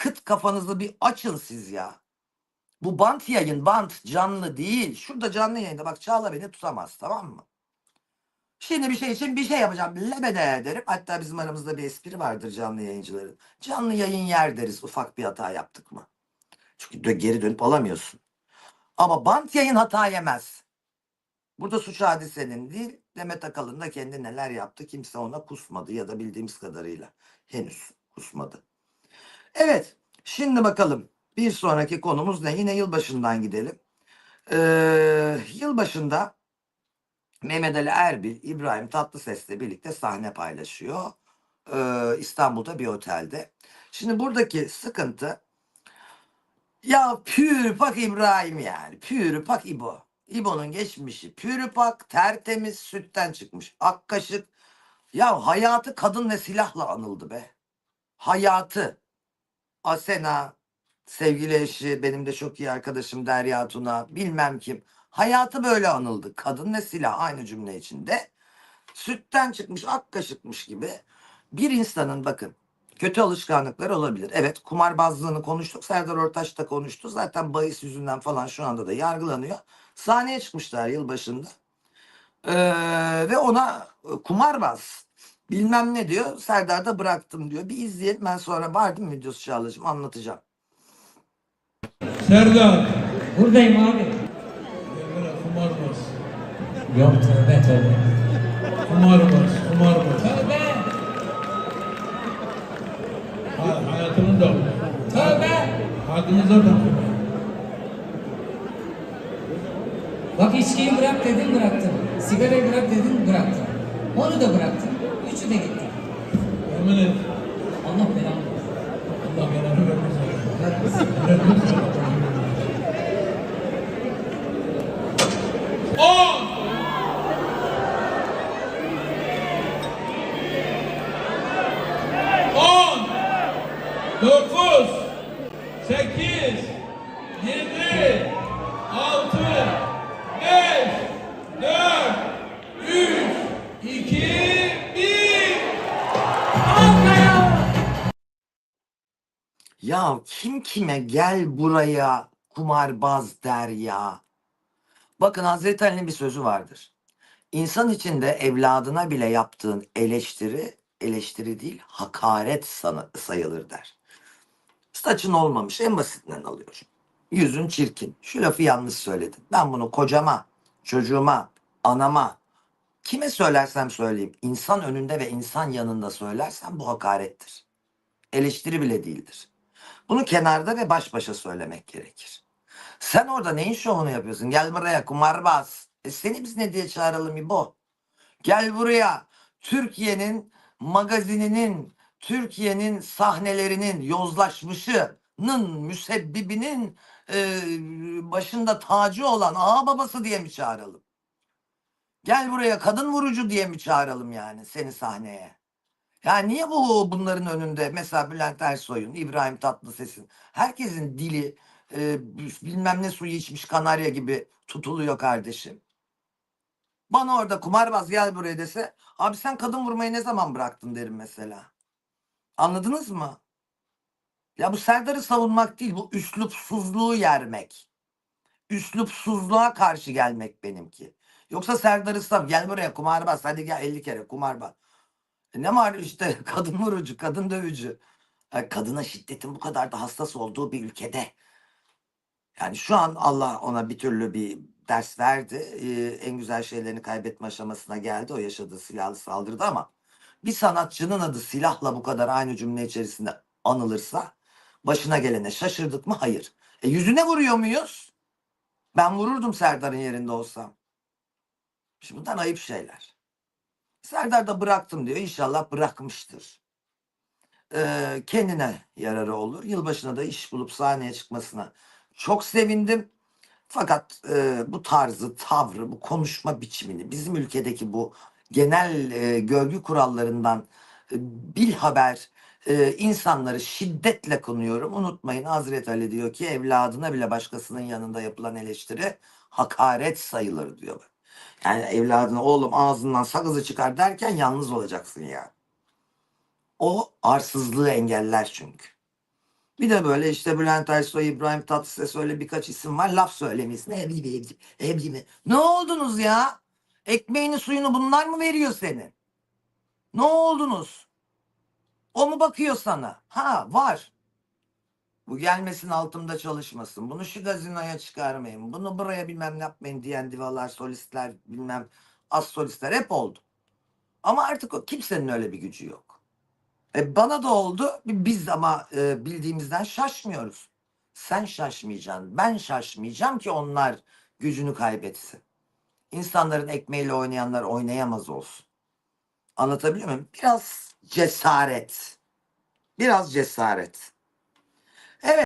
kıt kafanızı bir açın siz ya. Bu bant yayın bant canlı değil. Şurada canlı yayında bak Çağla beni tutamaz tamam mı? Şimdi bir şey için bir şey yapacağım. Lebede derim. Hatta bizim aramızda bir espri vardır canlı yayıncıların. Canlı yayın yer deriz ufak bir hata yaptık mı? Çünkü de geri dönüp alamıyorsun. Ama bant yayın hata yemez. Burada suç hadisenin değil Demet Akalın da kendi neler yaptı kimse ona kusmadı ya da bildiğimiz kadarıyla henüz kusmadı. Evet şimdi bakalım bir sonraki konumuz ne? Yine yılbaşından gidelim. Ee, yılbaşında Mehmet Ali Erbil, İbrahim Tatlıses'le birlikte sahne paylaşıyor. Ee, İstanbul'da bir otelde. Şimdi buradaki sıkıntı ya pürpak İbrahim yani. Pürpak İbo. İbo'nun geçmişi pürpak, tertemiz, sütten çıkmış. Ak kaşık. Ya hayatı kadın ve silahla anıldı be. Hayatı. Asena, sevgili eşi, benim de çok iyi arkadaşım Derya Tuna, bilmem kim. Hayatı böyle anıldı. Kadın ve silah aynı cümle içinde. Sütten çıkmış, ak kaşıkmış gibi bir insanın bakın kötü alışkanlıkları olabilir. Evet kumarbazlığını konuştuk. Serdar Ortaç da konuştu. Zaten bahis yüzünden falan şu anda da yargılanıyor. Sahneye çıkmışlar yılbaşında. Ee, ve ona e, kumarbaz bilmem ne diyor. Serdar da bıraktım diyor. Bir izleyelim ben sonra vardım videosu Çağla'cığım anlatacağım. Serdar. Buradayım abi. Emre kumarbaz. Yok tövbe tövbe. Kumarbaz, kumarbaz. Tövbe. Ha, hayatını da Tövbe. Hakkınızda da Bak içkiyi bırak dedim bıraktım. Sigarayı bırak dedim bıraktım. Onu da bıraktım. Üçü de gitti. Yemin et. Allah belanı. Allah belanı vermesin. Vermesin. Kim kime gel buraya kumarbaz der ya. Bakın Hazreti Ali'nin bir sözü vardır. İnsan içinde evladına bile yaptığın eleştiri, eleştiri değil hakaret sana, sayılır der. Saçın olmamış en basitinden alıyorum. Yüzün çirkin. Şu lafı yanlış söyledin. Ben bunu kocama, çocuğuma, anama, kime söylersem söyleyeyim insan önünde ve insan yanında söylersem bu hakarettir. Eleştiri bile değildir. Bunu kenarda ve baş başa söylemek gerekir. Sen orada neyin şovunu yapıyorsun? Gel buraya kumarbaz. E seni biz ne diye çağıralım İbo? Gel buraya. Türkiye'nin magazininin, Türkiye'nin sahnelerinin yozlaşmışının, müsebbibinin e, başında tacı olan ağa babası diye mi çağıralım? Gel buraya kadın vurucu diye mi çağıralım yani seni sahneye? Ya niye bu bunların önünde mesela Bülent Ersoy'un, İbrahim Tatlıses'in herkesin dili e, bilmem ne suyu içmiş kanarya gibi tutuluyor kardeşim. Bana orada kumarbaz gel buraya dese abi sen kadın vurmayı ne zaman bıraktın derim mesela. Anladınız mı? Ya bu Serdar'ı savunmak değil bu üslupsuzluğu yermek. Üslupsuzluğa karşı gelmek benimki. Yoksa Serdar'ı sav gel buraya kumarbaz hadi gel 50 kere kumarbaz. E Ne var işte kadın vurucu, kadın dövücü. Kadına şiddetin bu kadar da hassas olduğu bir ülkede. Yani şu an Allah ona bir türlü bir ders verdi. E, en güzel şeylerini kaybetme aşamasına geldi o yaşadığı silahlı saldırıda ama bir sanatçının adı silahla bu kadar aynı cümle içerisinde anılırsa başına gelene şaşırdık mı? Hayır. E, yüzüne vuruyor muyuz? Ben vururdum Serdar'ın yerinde olsam. Şimdi bunlar ayıp şeyler. Serdar da bıraktım diyor. İnşallah bırakmıştır. Ee, kendine yararı olur. Yılbaşına da iş bulup sahneye çıkmasına çok sevindim. Fakat e, bu tarzı, tavrı, bu konuşma biçimini, bizim ülkedeki bu genel e, görgü kurallarından e, bilhaber e, insanları şiddetle konuyorum. Unutmayın Hazreti Ali diyor ki evladına bile başkasının yanında yapılan eleştiri hakaret sayılır diyor. Yani evladına oğlum ağzından sakızı çıkar derken yalnız olacaksın ya. O arsızlığı engeller çünkü. Bir de böyle işte Bülent Ersoy, İbrahim Tatlıses öyle birkaç isim var. Laf söylemeyiz. Ne evli evli, evli mi? Ne oldunuz ya? Ekmeğini suyunu bunlar mı veriyor senin? Ne oldunuz? O mu bakıyor sana? Ha var. Bu gelmesin altımda çalışmasın. Bunu şu gazinoya çıkarmayın. Bunu buraya bilmem ne yapmayın diyen divalar, solistler, bilmem az solistler hep oldu. Ama artık o kimsenin öyle bir gücü yok. E bana da oldu. Biz ama e, bildiğimizden şaşmıyoruz. Sen şaşmayacaksın. Ben şaşmayacağım ki onlar gücünü kaybetsin. İnsanların ekmeğiyle oynayanlar oynayamaz olsun. Anlatabiliyor muyum? Biraz cesaret. Biraz cesaret.